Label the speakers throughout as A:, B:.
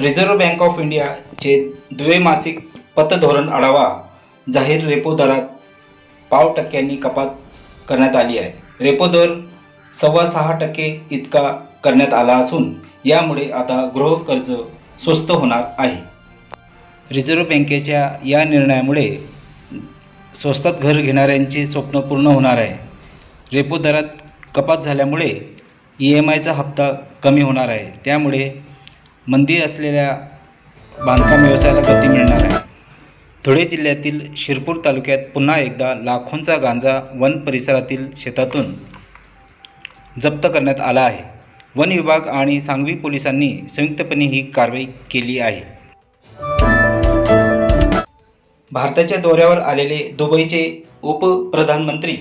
A: Reserve bank of इंडियाचे द्वैमासिक पतधोरण आढावा जाहीर रेपो दरात पाव टक्क्यांनी कपात करण्यात आली आहे. रेपो दर सव्वा सहा टक्के इतका करण्यात आला असून यामुळे आता गृहकर्ज स्वस्त होणार आहे. रिझर्व्ह बँकेच्या या निर्णयामुळे स्वस्तात घर घेणाऱ्यांचे स्वप्न पूर्ण होणार आहे. रेपो दरात कपात झाल्यामुळे ई एम आयचा हप्ता कमी होणार आहे. त्यामुळे मंदी असलेल्या बांधकाम व्यवसायाला गती मिळणार आहे. धुळे जिल्ह्यातील शिरपूर तालुक्यात पुन्हा एकदा लाखोंचा गांजा वन परिसरातील शेतातून जप्त करण्यात आला आहे. वन विभाग आणि सांगवी पोलिसांनी संयुक्तपणे ही कारवाई केली आहे. भारताच्या दौऱ्यावर आलेले दुबईचे उपप्रधानमंत्री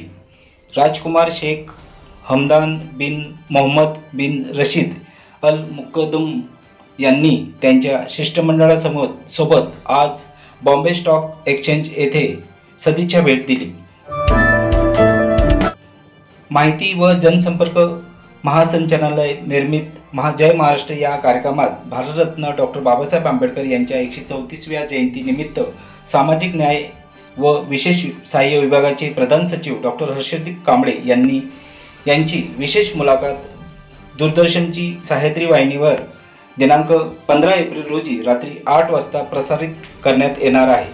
A: राजकुमार शेख हमदान बिन मोहम्मद बिन रशीद अल मुकदम यांनी त्यांच्या शिष्टमंडळासमोर सोबत आज बॉम्बे स्टॉक एक्सचेंज येथे सदिच्छा भेट दिली. माहिती व जनसंपर्क महासंचालनालय निर्मित महा जय महाराष्ट्र या कार्यक्रमात भारतरत्न डॉक्टर बाबासाहेब आंबेडकर यांच्या एकशे चौतीसव्या जयंतीनिमित्त सामाजिक न्याय व विशेष सहाय्य विभागाचे प्रधान सचिव डॉक्टर हर्षदीप कांबळे यांनी यांची विशेष मुलाखत दूरदर्शनची सह्याद्री वाहिनीवर दिनांक पंधरा एप्रिल रोजी रात्री आठ वाजता प्रसारित करण्यात येणार आहे.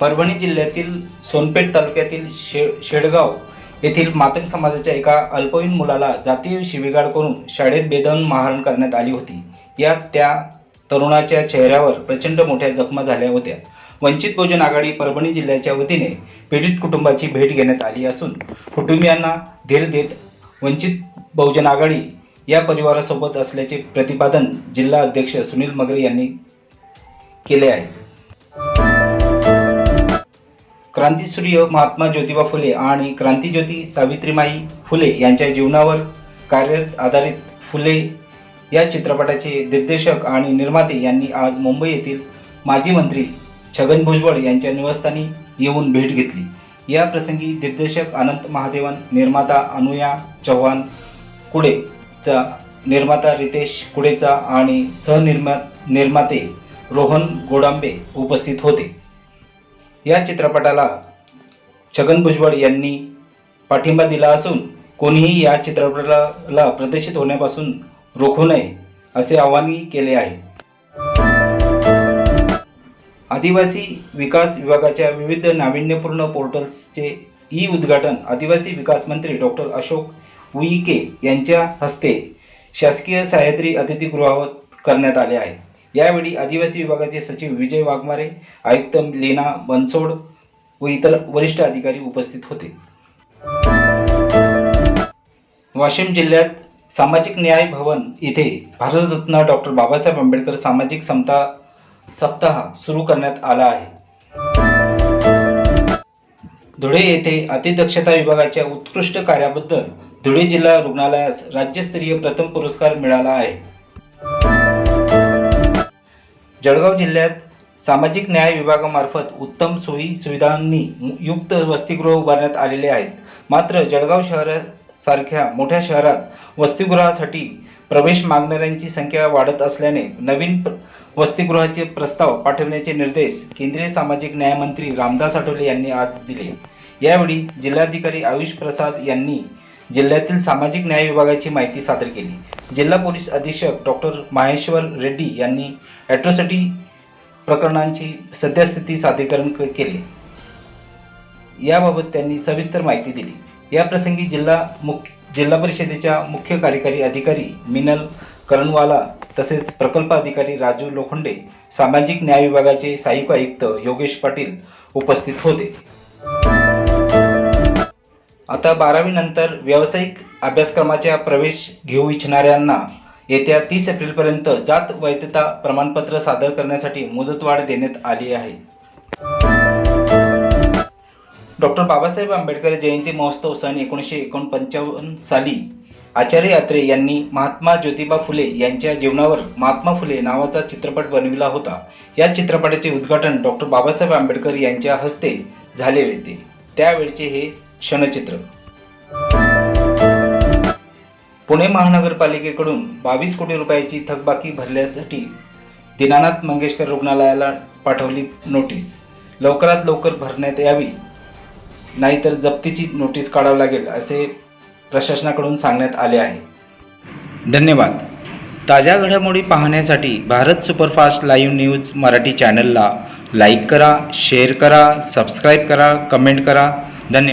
A: परभणी जिल्ह्यातील सोनपेठ तालुक्यातील शे शेडगाव येथील मातंग समाजाच्या एका अल्पवयीन मुलाला जातीय शिवीगाळ करून शाळेत बेदम मारहाण करण्यात आली होती. यात त्या तरुणाच्या चेहऱ्यावर प्रचंड मोठ्या जखमा झाल्या होत्या. वंचित बहुजन आघाडी परभणी जिल्ह्याच्या वतीने पीडित कुटुंबाची भेट घेण्यात आली असून कुटुंबियांना धीर देत वंचित बहुजन आघाडी या परिवारासोबत असल्याचे प्रतिपादन जिल्हा अध्यक्ष सुनील मगरे यांनी केले आहे. क्रांतीसूर्य महात्मा ज्योतिबा फुले आणि क्रांतीज्योती सावित्रीमाई फुले यांच्या जीवनावर कार्यरत आधारित फुले या चित्रपटाचे दिग्दर्शक आणि निर्माते यांनी आज मुंबई येथील माजी मंत्री छगन भुजबळ यांच्या निवासस्थानी येऊन भेट घेतली. या प्रसंगी दिग्दर्शक अनंत महादेवन निर्माता अनुया चव्हाण कुडे चा निर्माता रितेश कुडेचा आणि सहनिर्मा निर्माते रोहन गोडांबे उपस्थित होते. या चित्रपटाला छगन भुजबळ यांनी पाठिंबा दिला असून कोणीही या चित्रपटाला प्रदर्शित होण्यापासून रोखू नये असे आवाहनही केले आहे. आदिवासी विकास विभागाच्या विविध नाविन्यपूर्ण पोर्टल्सचे ई उद्घाटन आदिवासी विकास मंत्री डॉक्टर अशोक उईके यांच्या हस्ते शासकीय सह्याद्री अतिथीगृहावर करण्यात आले आहे. यावेळी आदिवासी विभागाचे सचिव विजय वाघमारे आयुक्त लीना बनसोड व इतर वरिष्ठ अधिकारी उपस्थित होते. वाशिम जिल्ह्यात सामाजिक न्याय भवन इथे भारतरत्न डॉक्टर बाबासाहेब आंबेडकर सामाजिक समता सप्ताह सुरू करण्यात आला आहे. धुळे येथे अतिदक्षता विभागाच्या उत्कृष्ट कार्याबद्दल धुळे जिल्हा रुग्णालयास राज्यस्तरीय प्रथम पुरस्कार मिळाला आहे. जळगाव जिल्ह्यात सामाजिक न्याय विभागामार्फत उत्तम सोयी सुविधांनी युक्त वसतिगृह उभारण्यात आलेले आहेत. मात्र जळगाव शहरासारख्या मोठ्या शहरात वसतिगृहासाठी प्रवेश मागणाऱ्यांची संख्या वाढत असल्याने नवीन वसतिगृहाचे प्रस्ताव पाठवण्याचे निर्देश केंद्रीय सामाजिक न्यायमंत्री रामदास आठवले यांनी आज दिले. यावेळी जिल्हाधिकारी आयुष प्रसाद यांनी जिल्ह्यातील सामाजिक न्याय विभागाची माहिती सादर केली. जिल्हा पोलीस अधीक्षक डॉक्टर माहेश्वर रेड्डी यांनी ॲट्रोसिटी प्रकरणांची सद्यस्थिती सादरीकरण केले. याबाबत त्यांनी सविस्तर माहिती दिली. याप्रसंगी जिल्हा मुख्य जिल्हा परिषदेच्या मुख्य कार्यकारी अधिकारी मिनल करणवाला तसेच प्रकल्प अधिकारी राजू लोखंडे सामाजिक न्याय विभागाचे सहाय्यक आयुक्त योगेश पाटील उपस्थित होते. आता बारावी नंतर व्यावसायिक अभ्यासक्रमाच्या प्रवेश घेऊ इच्छिणाऱ्यांना येत्या तीस एप्रिलपर्यंत जात वैधता प्रमाणपत्र सादर करण्यासाठी मुदतवाढ देण्यात आली आहे. डॉक्टर बाबासाहेब आंबेडकर जयंती महोत्सव सन एकोणीसशे एकोणपंचावन्न साली आचार्य यात्रे यांनी महात्मा ज्योतिबा फुले यांच्या जीवनावर महात्मा फुले नावाचा चित्रपट बनविला होता. या चित्रपटाचे उद्घाटन डॉक्टर बाबासाहेब आंबेडकर यांच्या हस्ते झाले होते. त्यावेळचे हे क्षणचित्र. पुणे महानगरपालिकेकडून बावीस कोटी रुपयाची थकबाकी भरल्यासाठी दीनानाथ मंगेशकर रुग्णालयाला पाठवली नोटीस. लवकरात लवकर भरण्यात यावी नाहीतर जप्तीची नोटीस काढावी लागेल असे प्रशासनाकडून सांगण्यात आले आहे. धन्यवाद. ताज्या घडामोडी पाहण्यासाठी Bharat superfast live news Marathi चॅनलला लाईक करा शेअर करा सबस्क्राईब करा कमेंट करा. धन्यवाद.